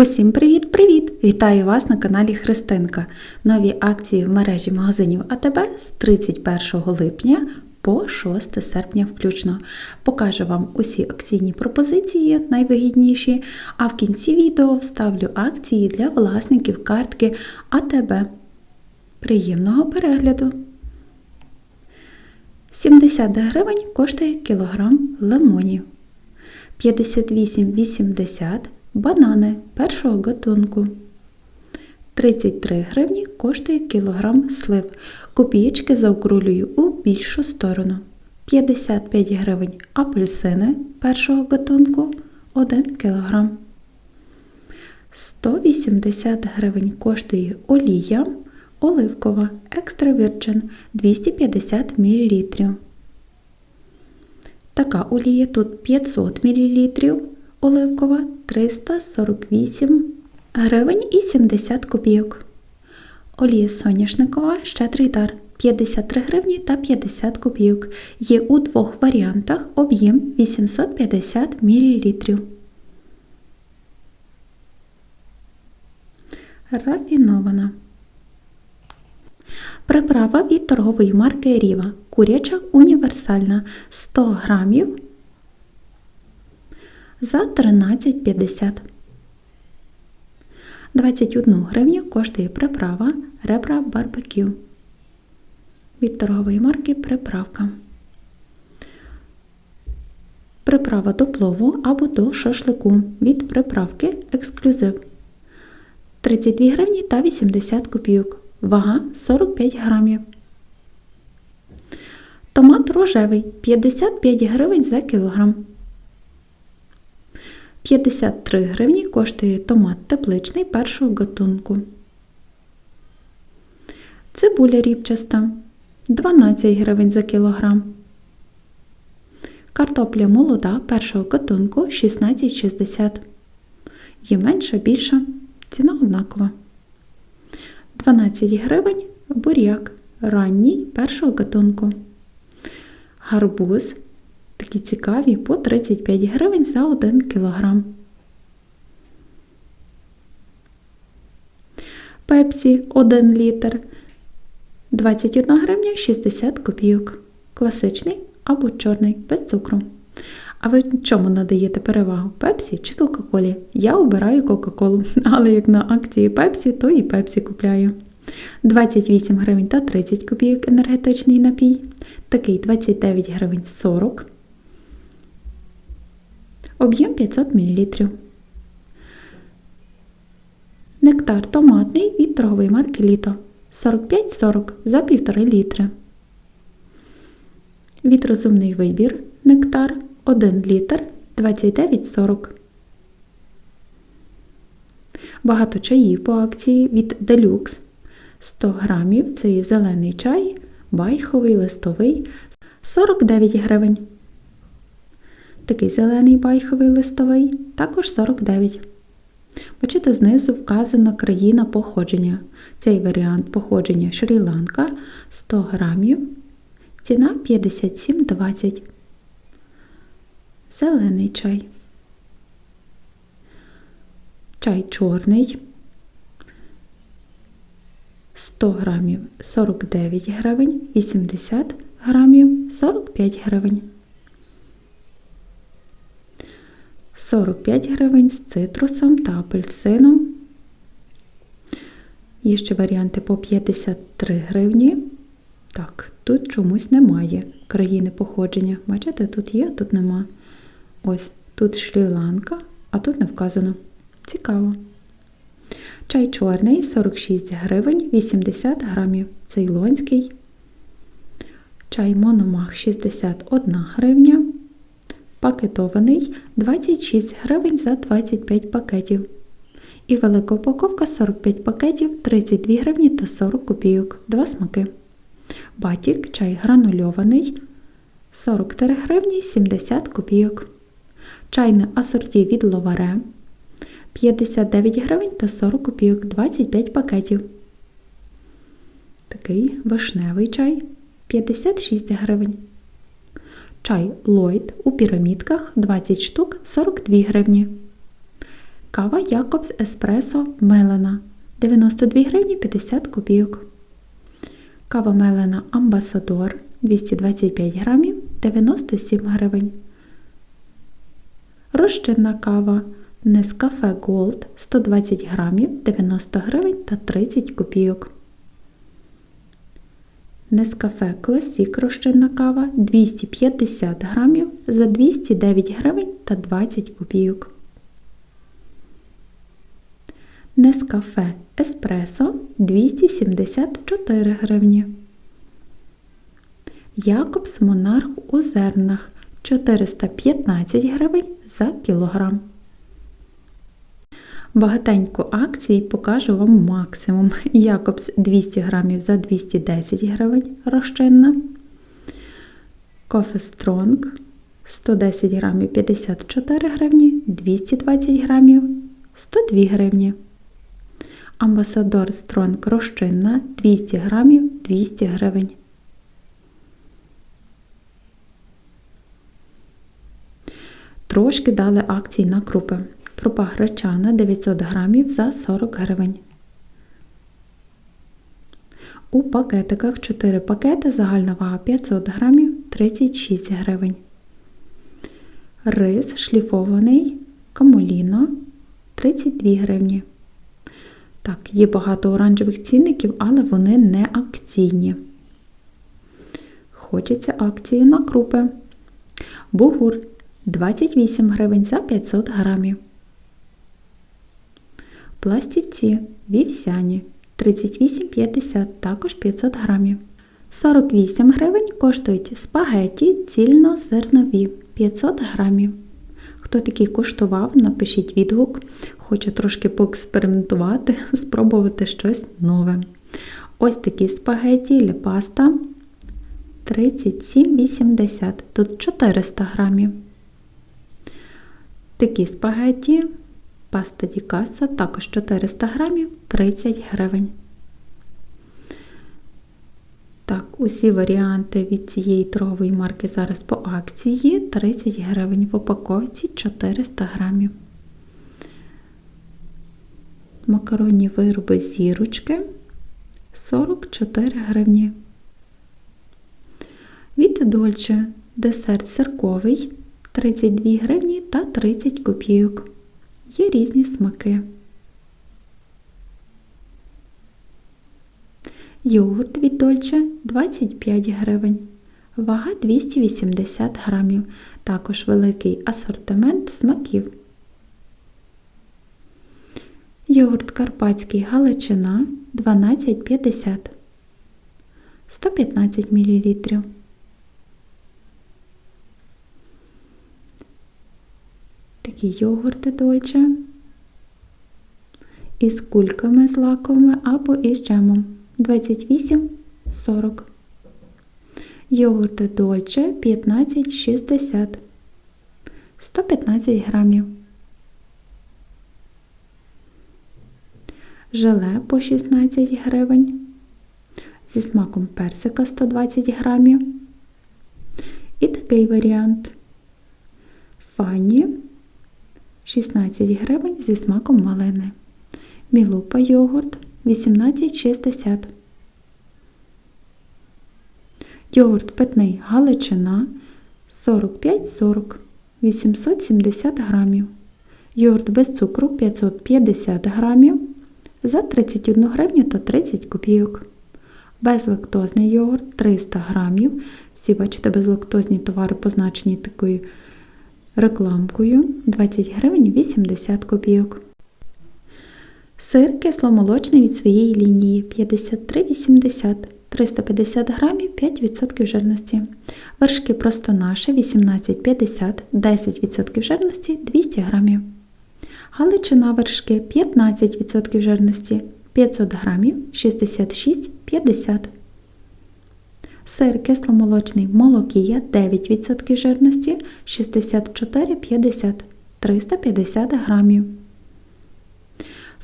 Усім привіт-привіт! Вітаю вас на каналі Христинка. Нові акції в мережі магазинів АТБ з 31 липня по 6 серпня включно. Покажу вам усі акційні пропозиції, найвигідніші, а в кінці відео вставлю акції для власників картки АТБ. Приємного перегляду! 70 гривень коштує кілограм лимонів. 58,80 банани першого гатунку. 33 гривні коштує кілограм слив. Копієчки заокрулюю у більшу сторону. 55 гривень апельсини першого гатунку 1 кілограм. 180 гривень коштує олія оливкова екстра вірчин 250 мл. Така олія тут 500 мл, оливкова 348 гривень і 70 копійок. Олія соняшникова щедрий дар 53 гривні та 50 копійок. Є у двох варіантах об'єм 850 мл. Рафінована. Приправа від торгової марки Ріва. Куряча універсальна 100 грамів за 13,50. 21 гривню коштує приправа ребра барбекю. Від торгової марки приправка. Приправа до плову або до шашлику від приправки ексклюзив 32 гривні та 80 копійок. Вага 45 грамів. Томат рожевий 55 гривень за кілограм. 53 гривні коштує томат тепличний першого гатунку. Цибуля ріпчаста 12 гривень за кілограм. Картопля молода першого гатунку 16,60. Є менша, більша. Ціна однакова. 12 гривень буряк ранній першого гатунку. Гарбуз такі цікаві по 35 гривень за 1 кілограм. Пепсі 1 літр 21 гривня 60 копійок. Класичний або чорний без цукру. А ви чому надаєте перевагу? Пепсі чи Кока-Колі? Я обираю Кока-Колу, але як на акції Пепсі, то і Пепсі купляю. 28 гривень та 30 копійок енергетичний напій. Такий 29 гривень 40. Об'єм 500 мл. Нектар томатний від торгової марки Літо 45-40 за 1,5 літри. Від розумний вибір нектар 1 літр 29,40. Багато чаїв по акції від Deluxe 100 грамів це зелений чай, байховий, листовий 49 гривень. Такий зелений байховий листовий також 49. Бачите, знизу вказана країна походження. Цей варіант походження Шрі-Ланка 100 грамів. Ціна 57,20. Зелений чай. Чай чорний. 100 грамів 49 гривень, 80 грамів 45 гривень. 45 гривень з цитрусом та апельсином. Є ще варіанти по 53 гривні. Так, тут чомусь немає країни походження. Бачите, тут є, тут нема. Ось тут Шрі-Ланка, а тут не вказано. Цікаво. Чай чорний 46 гривень 80 грамів. Цейлонський. Чай Мономах 61 гривня. Пакетований 26 гривень за 25 пакетів. І велика упаковка 45 пакетів 32 гривні та 40 копійок. Два смаки. Батік чай гранульований 43 гривні 70 копійок. Чайне асорті від ловаре 59 гривень та 40 копійок 25 пакетів. Такий вишневий чай 56 гривень. Чай Lloyd у пірамідках 20 штук 42 гривні. Кава Якобс Еспресо Мелена 92 гривні 50 копійок. Кава Мелена Амбасадор 225 грамів 97 гривень. Розчинна кава Нескафе Gold 120 грамів 90 гривень та 30 копійок. Нескафе Класік розчинна кава 250 грамів за 209 гривень та 20 копійок. Нескафе Еспресо 274 гривні. Якобс Монарх у зернах 415 гривень за кілограм. Багатенько акцій покажу вам максимум. Якобс 200 грамів за 210 гривень розчинна. Кофе Стронг 110 грамів 54 гривні, 220 грамів 102 гривні. Амбасадор Стронг розчинна 200 грамів 200 гривень. Трошки дали акції на крупи. Крупа гречана 900 грамів за 40 гривень. У пакетиках 4 пакети, загальна вага 500 грамів 36 гривень. Рис шліфований камоліно 32 гривні. Так, є багато оранжевих цінників, але вони не акційні. Хочеться акцію на крупи. Бугур 28 гривень за 500 грамів. Пластівці вівсяні 38,50 також 500 грамів. 48 гривень коштують спагеті цільнозернові 500 грамів. Хто такий коштував, напишіть відгук. Хочу трошки поекспериментувати, спробувати щось нове. Ось такі спагеті ле паста 37,80. Тут 400 грамів. Такі спагеті паста Дікасо також 400 грамів 30 гривень. Так, усі варіанти від цієї торгової марки зараз по акції 30 гривень в упаковці 400 грамів. Макаронні вироби зірочки 44 гривні. Від Дольче десерт сирковий 32 гривні та 30 копійок. Є різні смаки. Йогурт від Дольче 25 гривень. Вага 280 грамів. Також великий асортимент смаків. Йогурт Карпатський Галичина 12,50 115 мл. Такі йогурти Дольче із кульками злаковими або із джемом 28,40. Йогурти Дольче 15,60 115 грамів. Желе по 16 гривень. Зі смаком персика 120 грамів. І такий варіант. Фані 16 гривень зі смаком малини. Мілупа йогурт 18,60. Йогурт питний Галичина 45,40 870 грамів. Йогурт без цукру 550 грамів за 31 гривню та 30 копійок. Безлактозний йогурт 300 грамів. Всі, бачите, безлактозні товари позначені такою рекламкою 20 гривень 80 копійок. Сир кисломолочний від своєї лінії 53,80 350 грамів 5% жирності. Вершки просто наші 18,50 10% жирності 200 грамів. Галичина вершки 15% жирності 500 грамів 66,50 Сир кисломолочний молокія 9% жирності 64,50 350 грамів.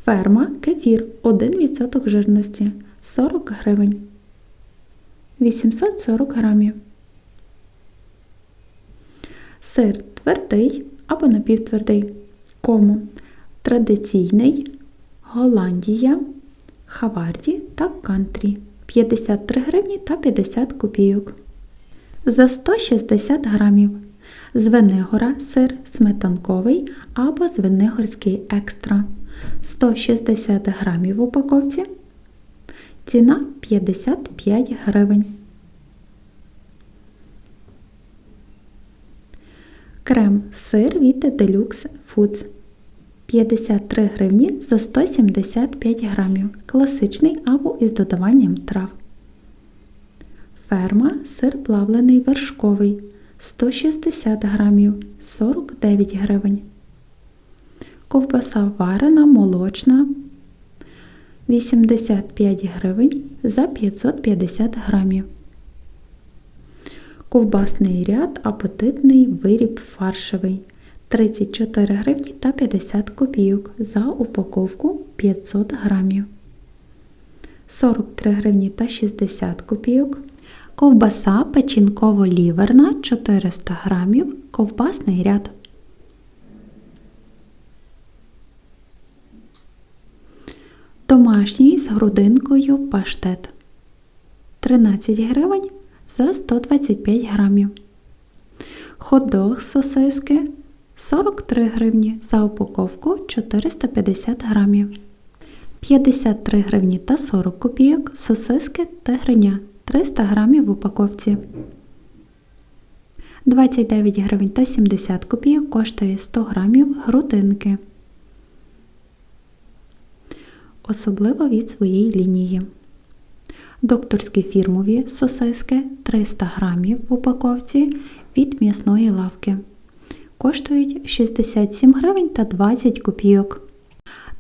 Ферма кефір 1% жирності 40 гривень. 840 грамів. Сир твердий або напівтвердий. Кому традиційний, Голландія, Хаварді та Кантрі 53 гривні та 50 копійок. За 160 грамів Звенигора сир сметанковий або звенигорський екстра 160 грамів в упаковці. Ціна 55 гривень. Крем сир від Deluxe Foods 53 гривні за 175 грамів. Класичний або із додаванням трав. Ферма сир плавлений вершковий 160 грамів 49 гривень. Ковбаса варена молочна 85 гривень за 550 грамів. Ковбасний ряд апетитний виріб фаршевий 34 гривні та 50 копійок за упаковку 500 грамів. 43 гривні та 60 копійок. Ковбаса печінково-ліверна 400 грамів. Ковбасний ряд. Домашній з грудинкою паштет 13 гривень за 125 грамів. Хот-дог сосиски 43 гривні за упаковку 450 грамів. 53 гривні та 40 копійок сосиски тигриня 300 грамів в упаковці. 29 гривень та 70 копійок коштує 100 грамів грудинки. Особливо від своєї лінії. Докторські фірмові сосиски 300 грамів в упаковці від м'ясної лавки. Коштують 67 гривень та 20 копійок.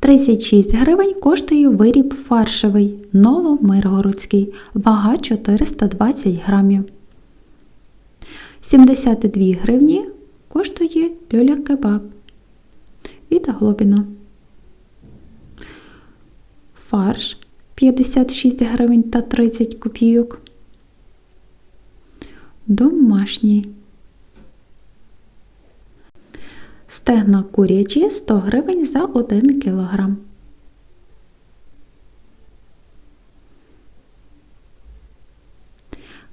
36 гривень коштує виріб фаршевий новомиргородський, вага 420 грамів. 72 гривні коштує люля кебаб від Глобіно. Фарш 56 гривень та 30 копійок. Домашній. Стегна курячі 100 гривень за 1 кілограм.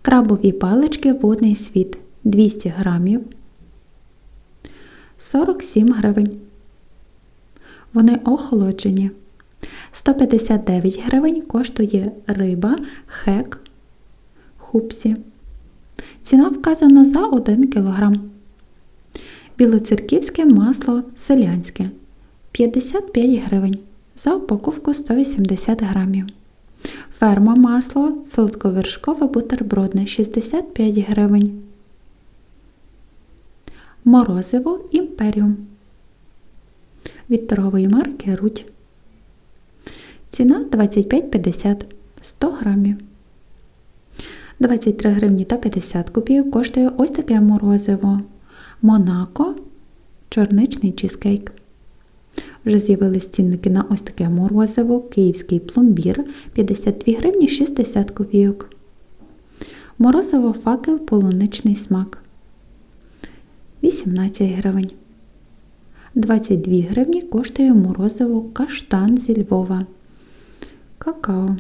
Крабові палички водний світ 200 грамів 47 гривень. Вони охолоджені. 159 гривень коштує риба хек хупсі. Ціна вказана за 1 кг. Білоцерківське масло селянське 55 гривень. За упаковку 180 грамів. Ферма масло солодковершкове бутербродне 65 гривень. Морозиво імперіум. Від торгової марки Рудь. Ціна 25,50 100 грамів. 23 гривні та 50 копійок коштує ось таке морозиво. Монако чорничний чизкейк. Вже з'явились цінники на ось таке морозиво, київський пломбір 52 гривні 60 копійок. Морозиво факел полуничний смак 18 гривень. 22 гривні коштує морозиво каштан зі Львова. Какао.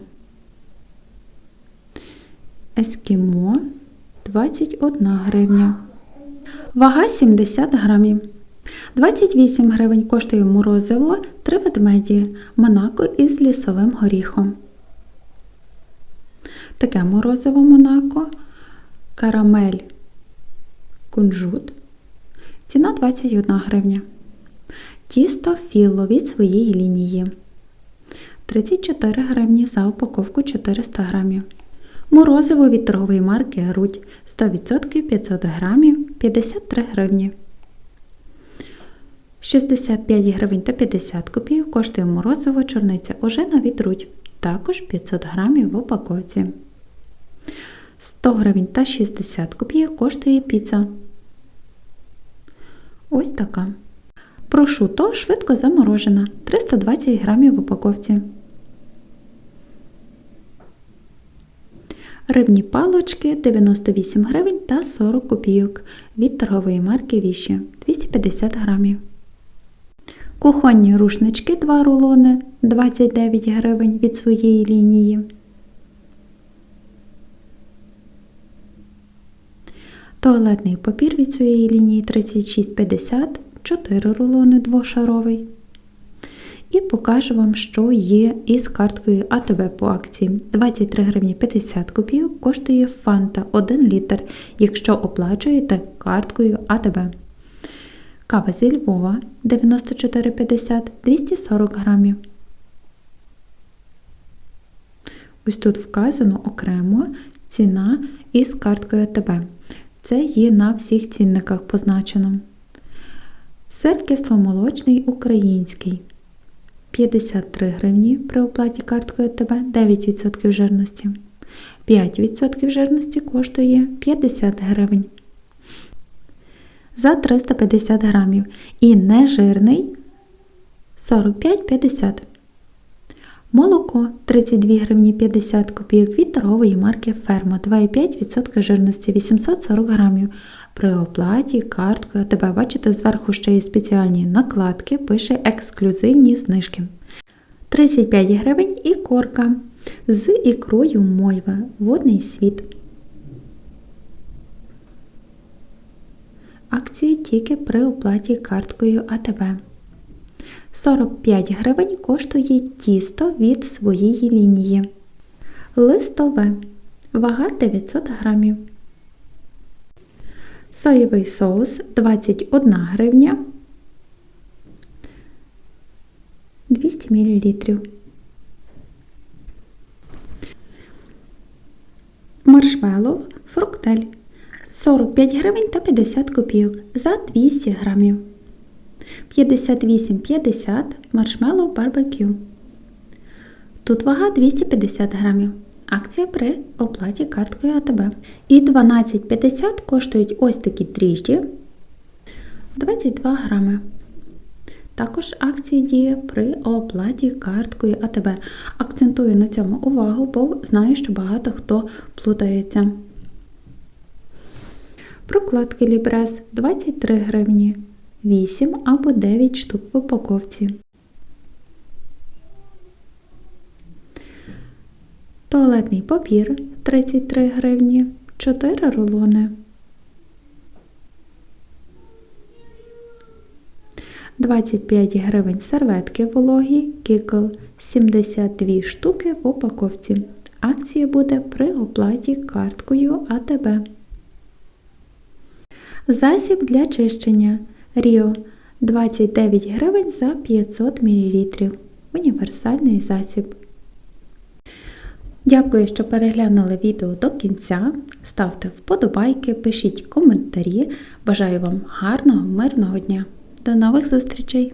Ескімо 21 гривня. Вага 70 грамів. 28 гривень коштує морозиво 3 ведмеді Монако із лісовим горіхом. Таке морозиво Монако, карамель, кунжут. Ціна 21 гривня. Тісто філо від своєї лінії. 34 гривні за упаковку 400 грамів. Морозиво від торгової марки Рудь 100% 500 грамів 53 гривні. 65 гривень та 50 копійок коштує морозиво чорниця ожина від Рудь, також 500 грамів в упаковці. 100 гривень та 60 копійок коштує піца. Ось така. Прошуто швидко заморожена 320 грамів в упаковці. Рибні палочки 98 гривень та 40 копійок від торгової марки Віші 250 грамів. Кухонні рушнички 2 рулони 29 гривень від своєї лінії. Туалетний папір від своєї лінії 36,50, 4 рулони двошаровий. І покажу вам, що є із карткою АТБ по акції. 23 гривні 50 копійок коштує фанта 1 літр, якщо оплачуєте карткою АТБ. Кава зі Львова 94,50 240 грамів. Ось тут вказано окремо ціна із карткою АТБ. Це є на всіх цінниках позначено. Сир кисломолочний український 53 гривні при оплаті карткою ТБ 9% жирності. 5% жирності коштує 50 гривень за 350 грамів і нежирний 45,50. Молоко 32 гривні 50 копійок від торгової марки Ферма 2,5% жирності 840 грамів. При оплаті карткою АТБ бачите зверху ще є спеціальні накладки, пише ексклюзивні знижки. 35 гривень і корка з ікрою мойва водний світ. Акції тільки при оплаті карткою АТБ. 45 гривень коштує тісто від своєї лінії. Листове. Вага 900 грамів. Соєвий соус 21 гривня. 200 мл. Маршмеллоу фруктель 45 гривень та 50 копійок за 200 грамів. 58,50 маршмеллоу барбекю. Тут вага 250 грамів. Акція при оплаті карткою АТБ. І 12,50 коштують ось такі дріжджі 22 грами. Також акція діє при оплаті карткою АТБ. Акцентую на цьому увагу, бо знаю, що багато хто плутається. Прокладки Лібрес 23 гривні, 8 або 9 штук в упаковці. Туалетний папір 33 гривні, 4 рулони. 25 гривень серветки вологі, кікл 72 штуки в упаковці. Акція буде при оплаті карткою АТБ. Засіб для чищення Ріо 29 гривень за 500 мл. Універсальний засіб. Дякую, що переглянули відео до кінця. Ставте вподобайки, пишіть коментарі. Бажаю вам гарного, мирного дня. До нових зустрічей!